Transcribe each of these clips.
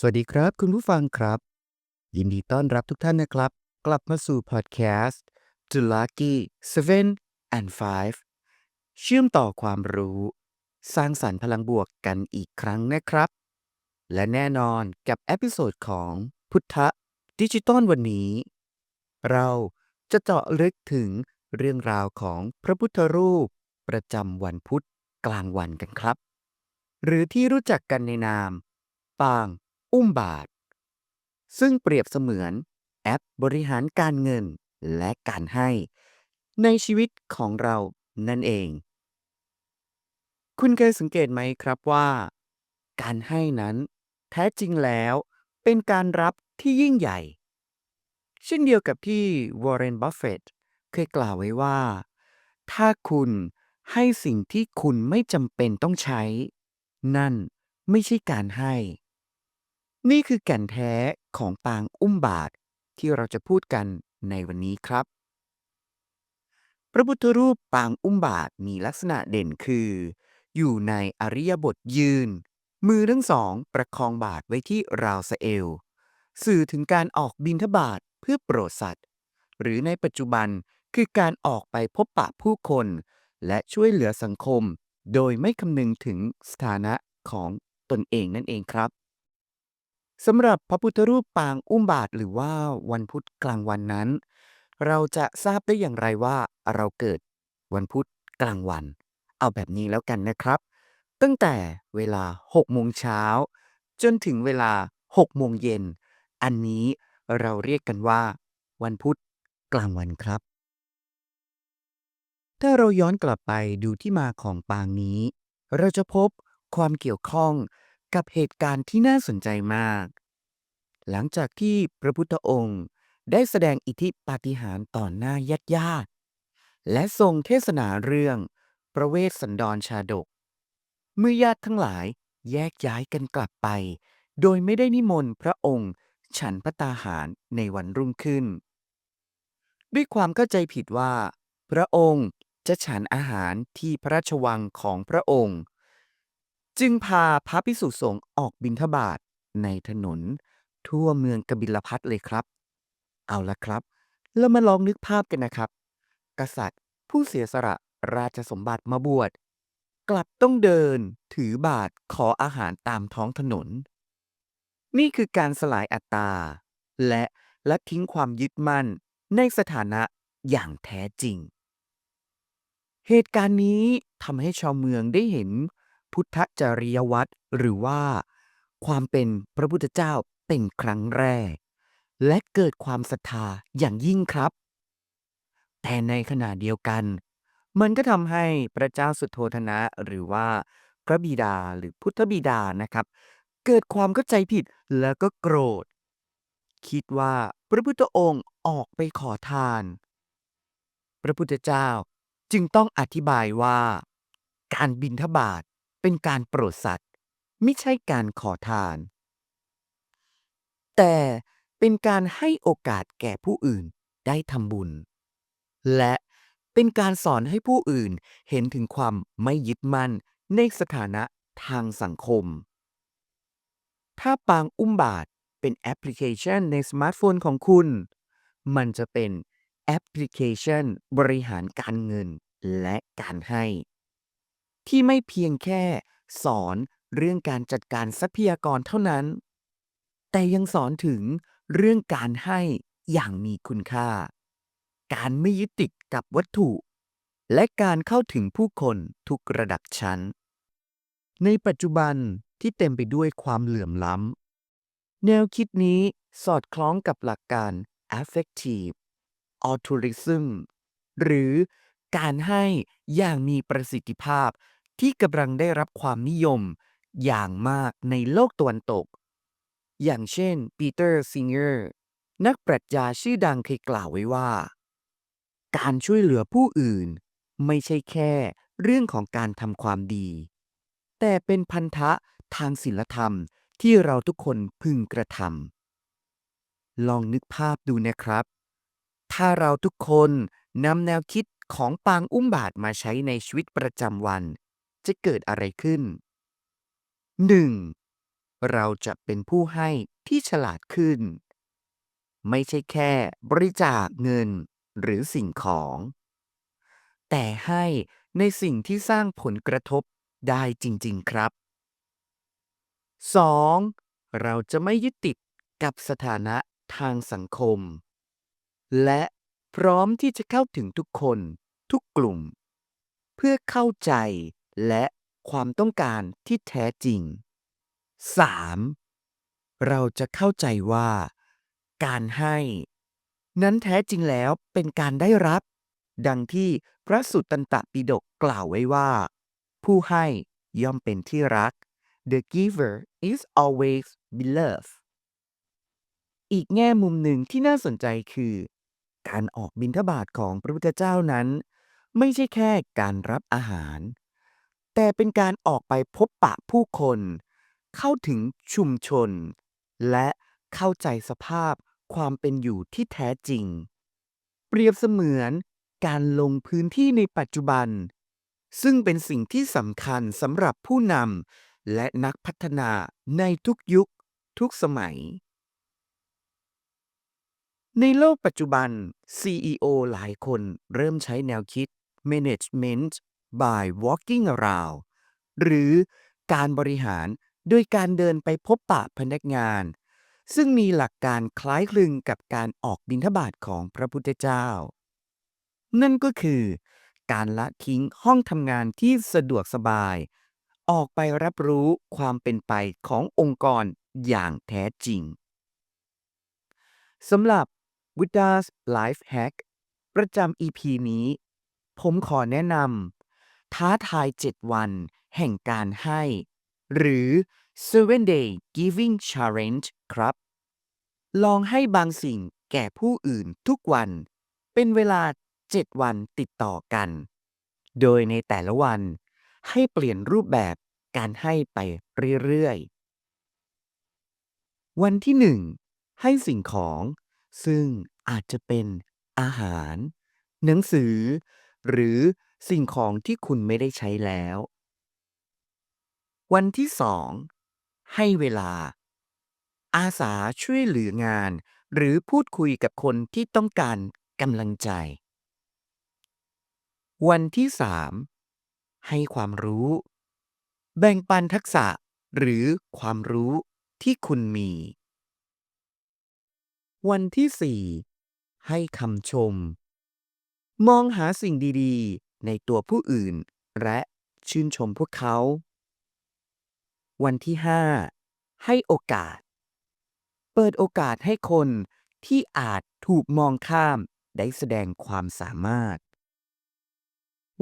สวัสดีครับคุณผู้ฟังครับ ยินดีต้อนรับทุกท่านนะครับ กลับมาสู่พอดแคสต์ The Lucky 7 and 5 เชื่อมต่อความรู้ สร้างสรรค์พลังบวกกันอีกครั้งนะครับ และแน่นอนกับเอพิโซดของพุทธดิจิตอลวันนี้ เราจะเจาะลึกถึงเรื่องราวของพระพุทธรูป ประจำวันพุธกลางวันกันครับ หรือที่รู้จักกันในนาม ปาง อุ้มบาท ซึ่งเปรียบเสมือนแอปบริหารการเงินและการให้ ในชีวิตของเรานั่นเอง คุณเคยสังเกตไหมครับว่า การให้นั้น แท้จริงแล้วเป็นการรับที่ยิ่งใหญ่ เช่นเดียวกับที่วอร์เรนบัฟเฟตต์เคยกล่าวไว้ว่า ถ้าคุณให้สิ่งที่คุณไม่จำเป็นต้องใช้ นั่นไม่ใช่การให้ นี่คือแก่นแท้ของปางอุ้มบาทที่เราจะพูดกันในวันนี้ครับ พระพุทธรูปปางอุ้มบาทมีลักษณะเด่นคือ อยู่ในอริยบทยืน มือทั้งสองประคองบาทไว้ที่ราวสะเอว สื่อถึงการออกบิณฑบาตเพื่อโปรดสัตว์ หรือในปัจจุบันคือการออกไปพบปะผู้คน และช่วยเหลือสังคม โดยไม่คำนึงถึงสถานะของตนเองนั่นเองครับ สำหรับพระพุทธรูปปางอุ้มบาทหรือว่าวันพุธกลางวันนั้น เราจะทราบได้อย่างไรว่าเราเกิดวันพุธกลางวัน เอาแบบนี้แล้วกันนะครับ ตั้งแต่เวลา6โมงเช้า จนถึงเวลา6โมงเย็น อันนี้เราเรียกกันว่า วันพุธกลางวันครับ ถ้าเราย้อนกลับไปดูที่มาของปางนี้ เราจะพบความเกี่ยวข้อง กับเหตุการณ์ที่น่าสนใจมาก หลังจากที่พระพุทธองค์ได้แสดงอิทธิปาฏิหาริย์ต่อหน้าญาติญาติและทรงเทศนาเรื่องประเวสสันดรชาดก เมื่อญาติทั้งหลายแยกย้ายกันกลับไป โดยไม่ได้นิมนต์พระองค์ ฉันพระตาหารในวันรุ่งขึ้น ด้วยความเข้าใจผิดว่า พระองค์จะฉันอาหารที่พระราชวังของพระองค์ จึงพาพระภิกษุสงฆ์ออกบิณฑบาตในถนน ทั่วเมืองกบิลพัทเลยครับ เอาละครับ เรามาลองนึกภาพกันนะครับ กษัตริย์ผู้เสียสละราชสมบัติมาบวช กลับต้องเดินถือบาทขออาหารตามท้องถนน นี่คือการสลายอัตตา และละทิ้งความยึดมั่นในสถานะอย่างแท้จริง เหตุการณ์นี้ทำให้ชาวเมืองได้เห็น พุทธจริยวัตรหรือว่า ความเป็นพระพุทธเจ้าเป็นครั้งแรก และเกิดความศรัทธาอย่างยิ่งครับ แต่ในขณะเดียวกัน มันก็ทำให้พระเจ้าสุโธธนะหรือว่าพระบิดาหรือพุทธบิดานะครับ เกิดความเข้าใจผิดแล้วก็โกรธ คิดว่าพระพุทธองค์ออกไปขอทาน พระพุทธเจ้าจึงต้องอธิบายว่า การบินทบาท เป็นการโปรดสัตว์ไม่ใช่การขอทาน แต่เป็นการให้โอกาสแก่ผู้อื่นได้ทำบุญ และเป็นการสอนให้ผู้อื่นเห็นถึงความไม่ยึดมั่นในสถานะทางสังคม ถ้าปางอุ้มบาทเป็นแอปพลิเคชันในสมาร์ทโฟนของคุณ มันจะเป็นแอปพลิเคชันบริหารการเงินและการให้ ที่ไม่เพียงแค่ สอนเรื่องการจัดการทรัพยากรเท่านั้น แต่ยังสอนถึงเรื่องการให้อย่างมีคุณค่า การไม่ยึดติดกับวัตถุ และการเข้าถึงผู้คนทุกระดับชั้น ในปัจจุบันที่เต็มไปด้วยความเหลื่อมล้ำ แนวคิดนี้สอดคล้องกับหลักการ affective altruism หรือการให้อย่างมีประสิทธิภาพ ที่กำลังได้รับความนิยมอย่างมากในโลกตะวันตก อย่างเช่นปีเตอร์ซิงเกอร์นักปรัชญาชื่อดังเคยกล่าวไว้ว่า การช่วยเหลือผู้อื่น ไม่ใช่แค่เรื่องของการทำความดี แต่เป็นพันธะทางศีลธรรมที่เราทุกคนพึงกระทำลองนึกภาพดูนะครับ ถ้าเราทุกคนนำแนวคิดของปางอุ้มบาทมาใช้ในชีวิตประจำวัน จะเกิดอะไรขึ้น 1. เราจะเป็นผู้ให้ที่ฉลาดขึ้น ไม่ใช่แค่บริจาคเงินหรือสิ่งของ แต่ให้ในสิ่งที่สร้างผลกระทบได้จริง ๆ ครับ 2. เราจะไม่ยึดติดกับสถานะทางสังคม และพร้อมที่จะเข้าถึงทุกคนทุกกลุ่ม เพื่อเข้าใจ และความต้องการที่แท้จริง 3. เราจะเข้าใจว่า การให้ นั้นแท้จริงแล้วเป็นการได้รับ ดังที่พระสุตตันตปิฎกกล่าวไว้ว่า ผู้ให้ย่อมเป็นที่รัก The giver is always beloved อีกแง่มุมหนึ่งที่น่าสนใจคือ การออกบิณฑบาตของพระพุทธเจ้านั้น ไม่ใช่แค่การรับอาหาร แต่เป็นการออกไปพบปะผู้คน เข้าถึงชุมชน และเข้าใจสภาพความเป็นอยู่ที่แท้จริง เปรียบเสมือนการลงพื้นที่ในปัจจุบัน ซึ่งเป็นสิ่งที่สำคัญสำหรับผู้นำและนักพัฒนาในทุกยุคทุกสมัย ในโลกปัจจุบัน CEO หลายคนเริ่มใช้แนวคิด Management by Walking Around หรือการบริหารโดยการเดินไปพบปะพนักงาน ซึ่งมีหลักการคล้ายคลึงกับการออกบิณฑบาตของพระพุทธเจ้า นั่นก็คือ การละทิ้งห้องทำงานที่สะดวกสบาย ออกไปรับรู้ความเป็นไปขององค์กรอย่างแท้จริงสำหรับ Buddha's Life Hack ประจำ EP นี้ ผมขอแนะนำ ท้าทาย7วัน แห่งการให้ หรือ Seven Day Giving Challenge ครับ ลองให้บางสิ่งแก่ผู้อื่นทุกวัน เป็นเวลา7วันติดต่อกัน โดยในแต่ละวัน ให้เปลี่ยนรูปแบบการให้ไปเรื่อยๆ วันที่1ให้สิ่งของ ซึ่งอาจจะเป็นอาหาร หนังสือ หรือ สิ่งของที่คุณไม่ได้ใช้แล้ว วันที่2ให้เวลา อาสาช่วยเหลืองาน หรือพูดคุยกับคนที่ต้องการกำลังใจ วันที่3ให้ความรู้ แบ่งปันทักษะหรือความรู้ที่คุณมี วันที่4ให้คำชม มองหาสิ่งดีๆ ในตัวผู้อื่น และชื่นชมพวกเขา วันที่ 5 ให้โอกาส เปิดโอกาสให้คนที่อาจถูกมองข้ามได้แสดงความสามารถ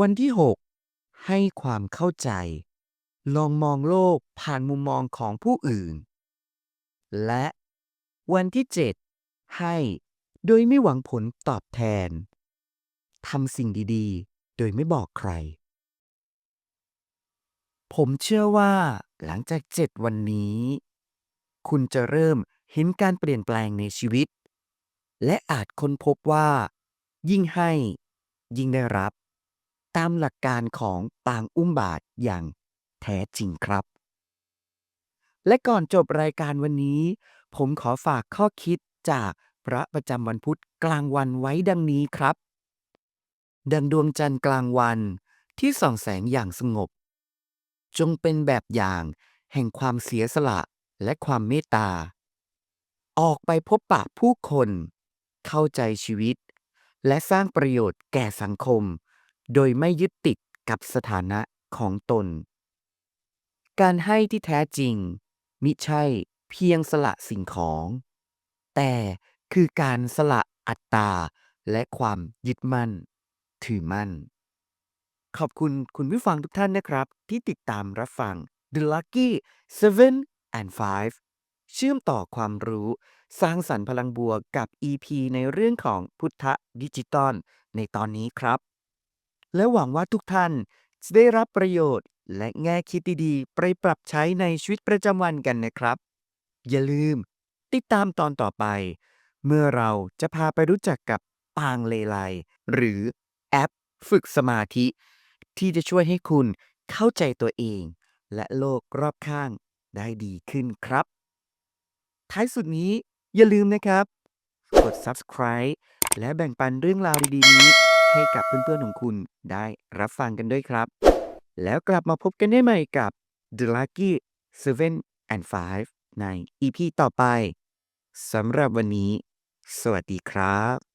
วันที่ 6 ให้ความเข้าใจ ลองมองโลกผ่านมุมมองของผู้อื่น และวันที่ 7 ให้โดยไม่หวังผลตอบแทน ทำสิ่งดี ๆ โดยไม่บอกใคร ผมเชื่อว่าหลังจาก7วันนี้ คุณจะเริ่มเห็นการเปลี่ยนแปลงในชีวิต และอาจค้นพบว่า ยิ่งให้ ยิ่งได้รับ ตามหลักการของปางอุ้มบาทอย่างแท้จริงครับ และก่อนจบรายการวันนี้ ผมขอฝากข้อคิดจากพระประจำวันพุธกลางวันไว้ดังนี้ครับ ดังดวงจันทร์กลางวันที่ส่องแสงอย่างสงบ จงเป็นแบบอย่างแห่งความเสียสละและความเมตตา ออกไปพบปะผู้คน เข้าใจชีวิต และสร้างประโยชน์แก่สังคม โดยไม่ยึดติดกับสถานะของตน การให้ที่แท้จริง มิใช่เพียงสละสิ่งของ แต่คือการสละอัตตาและความยึดมั่น ถือมั่น ขอบคุณคุณผู้ฟังทุกท่านนะครับ ที่ติดตามรับฟัง The Lucky 7 and 5 เชื่อมต่อความรู้ สร้างสรรค์พลังบวกกับ EP ในเรื่องของพุทธดิจิตอลในตอนนี้ครับ และหวังว่าทุกท่านจะได้รับประโยชน์ และแง่คิดดีๆ ไปปรับใช้ในชีวิตประจำวันกันนะครับ อย่าลืม ติดตามตอนต่อไป เมื่อเราจะพาไปรู้จักกับปางเลไลหรือ ฝึกสมาธิ ที่จะช่วยให้คุณเข้าใจตัวเอง และโลกรอบข้างได้ดีขึ้นครับ ท้ายสุดนี้อย่าลืมนะครับ กด subscribe และแบ่งปันเรื่องราวดีๆนี้ ให้กับเพื่อนๆของคุณได้รับฟังกันด้วยครับ แล้วกลับมาพบกันได้ใหม่กับ The Lucky 7 and 5 ใน EP ต่อไปสำหรับวันนี้ สวัสดีครับ